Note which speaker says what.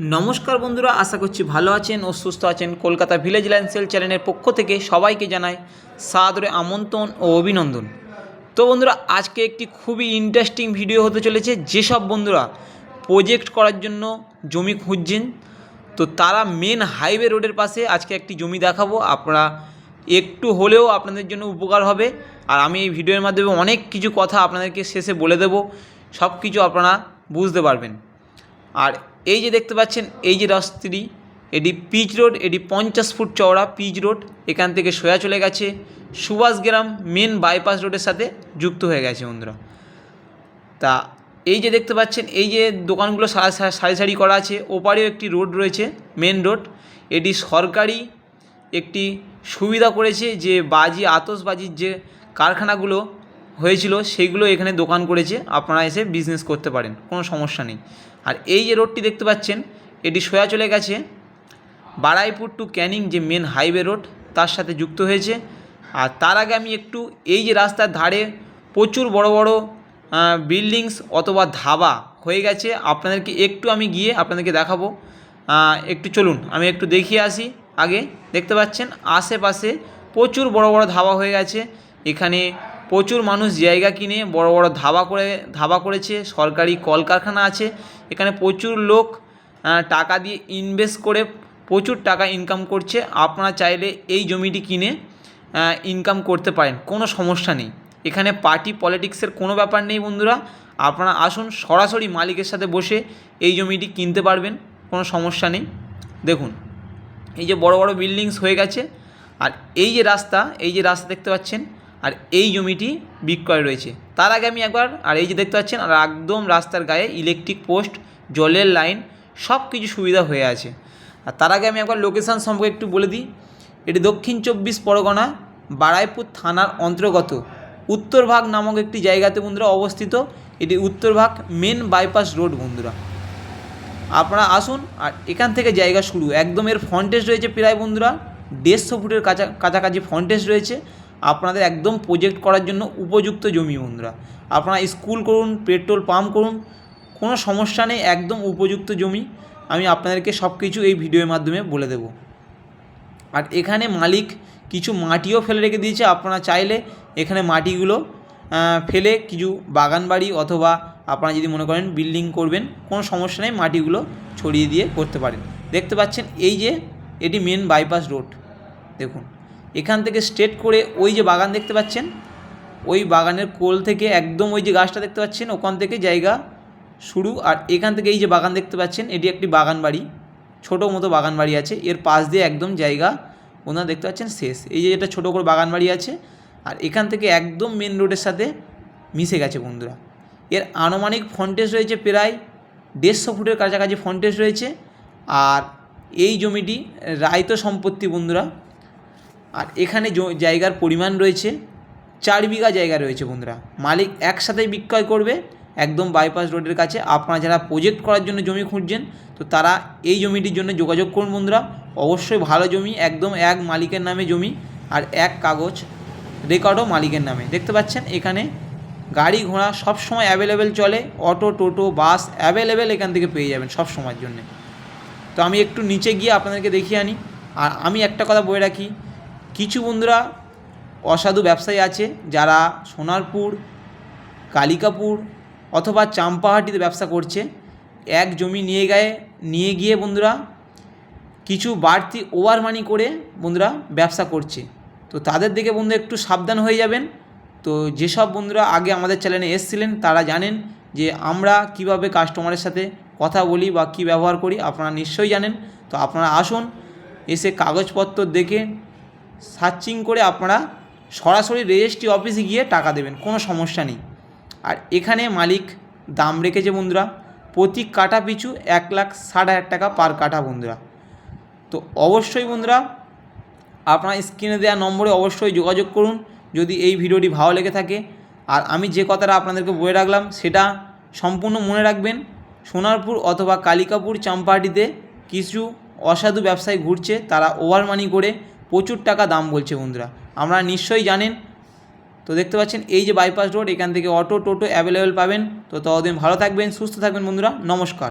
Speaker 1: নমস্কার বন্ধুরা, আশা করছি ভালো আছেন ও সুস্থ আছেন কলকাতা ভিলেজ লাইন্সেল চ্যানেলের পক্ষ থেকে সবাইকে জানাই সাদরে আমন্ত্রণ ও অভিনন্দন। তো বন্ধুরা, আজকে একটি খুবই ইন্টারেস্টিং ভিডিও হতে চলেছে, যেসব বন্ধুরা প্রজেক্ট করার জন্য জমি খুঁজছেন, তো তারা মেন হাইওয়ে রোডের পাশে আজকে একটি জমি দেখাবো। আপনারা একটু হলেও আপনাদের জন্য উপকার হবে। আর আমি এই ভিডিওর মাধ্যমে অনেক কিছু কথা আপনাদেরকে শেষে বলে দেব সব কিছু আপনারা বুঝতে পারবেন। আর এই যে দেখতে পাচ্ছেন, এই যে রাস্তাটি এটি পিচ রোড, এটি পঞ্চাশ ফুট চওড়া পিচ রোড, এখান থেকে সোয়া চলে গেছে। সুভাষগ্রাম মেন বাইপাস রোডের সাথে যুক্ত হয়ে গেছে বন্ধুরা। তা এই যে দেখতে পাচ্ছেন, এই যে দোকানগুলো সারি সারি- করা আছে, ওপারেও একটি রোড রয়েছে মেন রোড এটি সরকারি একটি সুবিধা করেছে যে বাজি আতসবাজির যে কারখানাগুলো হয়েছিল সেইগুলো এখানে দোকান করেছে, আপনারা এসে বিজনেস করতে পারেন, কোনো সমস্যা নেই। আর এই যে রোডটি দেখতে পাচ্ছেন, এটি সোয়া চলে গেছে, বারাইপুর টু ক্যানিং যে মেন হাইওয়ে রোড তার সাথে যুক্ত হয়েছে। আর তার আগে আমি একটু এই যে রাস্তার ধারে প্রচুর বড় বড় বিল্ডিংস অথবা ধাবা হয়ে গেছে, আপনাদেরকে একটু আমি গিয়ে আপনাদেরকে দেখাবো। একটু চলুন, আমি একটু দেখিয়ে আসি আগে। দেখতে পাচ্ছেন, আশেপাশে প্রচুর বড় বড় ধাবা হয়ে গেছে, এখানে প্রচুর মানুষ জায়গা কিনে বড় বড় ধাবা করে, ধাবা করেছে, সরকারি কলকারখানা আছে, এখানে প্রচুর লোক টাকা দিয়ে ইনভেস্ট করে প্রচুর টাকা ইনকাম করছে, আপনারা চাইলে এই জমিটি কিনে ইনকাম করতে পারেন, কোনো সমস্যা নেই। এখানে পার্টি পলিটিক্সের কোনো ব্যাপার নেই বন্ধুরা, আপনারা আসুন, সরাসরি মালিকের সাথে বসে এই জমিটি কিনতে পারবেন, কোনো সমস্যা নেই। দেখুন, এই যে বড় বড় বিল্ডিংস হয়ে গেছে, আর এই যে রাস্তা, এই যে রাস্তা দেখতে পাচ্ছেন আর এই জমিটি বিক্রয় রয়েছে। তার আগে আমি একবার, আর এই যে দেখতে পাচ্ছেন, আর একদম রাস্তার গায়ে ইলেকট্রিক পোস্ট জলের লাইন সব কিছু সুবিধা হয়ে আছে। আর তার আগে আমি একবার লোকেশান সম্পর্কে একটু বলে দিই। এটি দক্ষিণ চব্বিশ পরগনা, বারাইপুর থানার অন্তর্গত। উত্তরভাগ নামক একটি জায়গাতে বন্ধুরা অবস্থিত। এটি উত্তরভাগ মেন বাইপাস রোড বন্ধুরা। আপনারা আসুন, আর এখান থেকে জায়গা শুরু। একদম এর ফন্টেজ রয়েছে প্রায় বন্ধুরা। দেড়শো ফুটের কাছা কাছাকাছি ফন্টেজ রয়েছে। আপনাদের একদম প্রজেক্ট করার জন্য উপযুক্ত জমি বন্ধুরা। আপনারা স্কুল করুন পেট্রোল পাম্প করুন, কোনো সমস্যা নেই, একদম উপযুক্ত জমি। আমি আপনাদেরকে সব কিছু এই ভিডিওর মাধ্যমে বলে দেবো। আর এখানে মালিক কিছু মাটিও ফেলে রেখে দিয়েছে, আপনারা চাইলে এখানে মাটিগুলো ফেলে কিছু বাগান বাড়ি অথবা আপনারা যদি মনে করেন বিল্ডিং করবেন, কোনো সমস্যা নেই, মাটিগুলো ছড়িয়ে দিয়ে করতে পারেন। দেখতে পাচ্ছেন, এই যে এটি মেন বাইপাস রোড দেখুন। এখান থেকে স্ট্রেট করে ওই যে বাগান দেখতে পাচ্ছেন, ওই বাগানের কোল থেকে একদম ওই যে গাছটা দেখতে পাচ্ছেন, ওখান থেকে জায়গা শুরু। আর এখান থেকে এই যে বাগান দেখতে পাচ্ছেন, এটি একটি বাগান বাড়ি, ছোটো মতো বাগান বাড়ি আছে। এর পাশ দিয়ে একদম জায়গা ওনারা দেখতে পাচ্ছেন শেষ। এই যে এটা ছোটো করে বাগান বাড়ি আছে। আর এখান থেকে একদম মেন রোডের সাথে মিশে গেছে বন্ধুরা। এর আনুমানিক ফন্টেজ রয়েছে প্রায় দেড়শো ফুটের কাছাকাছি ফন্টেজ রয়েছে। আর এই জমিটি রায়ত সম্পত্তি বন্ধুরা। আর এখানে জায়গার পরিমাণ রয়েছে, চার বিঘা জায়গা রয়েছে বন্ধুরা। মালিক একসাথেই বিক্রয় করবে, একদম বাইপাস রোডের কাছে। আপনারা যারা প্রজেক্ট করার জন্য জমি খুঁজছেন, তো তারা এই জমিটির জন্য যোগাযোগ করুন বন্ধুরা। অবশ্যই ভালো জমি, একদম এক মালিকের নামে জমি আর এক কাগজ রেকর্ডও মালিকের নামে। দেখতে পাচ্ছেন, এখানে গাড়ি ঘোড়া সব সময় অ্যাভেলেবেল চলে অটো টোটো বাস অ্যাভেলেবেল এখান থেকে পেয়ে যাবেন সব সময়ের জন্যে। তো আমি একটু নিচে গিয়ে আপনাদেরকে দেখিয়ে আনি। আর আমি একটা কথা বলে রাখি কিছু বন্ধুরা অসাধু ব্যবসায়ী আছে যারা সোনারপুর, কালিকাপুর অথবা চাম্পাহাটিতে ব্যবসা করছে। এক জমি নিয়ে গায়ে, নিয়ে গিয়ে বন্ধুরা কিছু বাড়তি ওভার মানি করে বন্ধুরা ব্যবসা করছে। তো তাদের দিকে বন্ধু একটু সাবধান হয়ে যাবেন। তো যেসব বন্ধুরা আগে আমাদের চ্যানেলে এসেছিলেন, তারা জানেন যে আমরা কীভাবে কাস্টমারের সাথে কথা বলি বা কী ব্যবহার করি, আপনারা নিশ্চয়ই জানেন। তো আপনারা আসুন, এসে কাগজপত্র দেখে সার্চিং করে আপনারা সরাসরি রেজিস্ট্রি অফিসে গিয়ে টাকা দেবেন, কোনো সমস্যা নেই। আর এখানে মালিক দাম রেখেছে বন্ধুরা, প্রতি কাটা পিছু এক লাখ ষাট হাজার টাকা পার কাটা বন্ধুরা। তো অবশ্যই বন্ধুরা, আপনার স্ক্রিনে দেওয়া নম্বরে অবশ্যই যোগাযোগ করুন, যদি এই ভিডিওটি ভালো লেগে থাকে। আর আমি যে কথাটা আপনাদেরকে বলে রাখলাম, সেটা সম্পূর্ণ মনে রাখবেন, সোনারপুর অথবা কালিকাপুর চাম্পাহাটিতে কিছু অসাধু ব্যবসায়ী ঘুরছে, তারা ওভার মানি করে প্রচুর টাকা দাম বলছে বন্ধুরা। আমরা নিশ্চয়ই জানেন। তো দেখতে পাচ্ছেন, এই যে বাইপাস রোড এখান থেকে অটো টোটো অ্যাভেলেবেল পাবেন। তো ততদিন ভালো থাকবেন, সুস্থ থাকবেন বন্ধুরা। নমস্কার।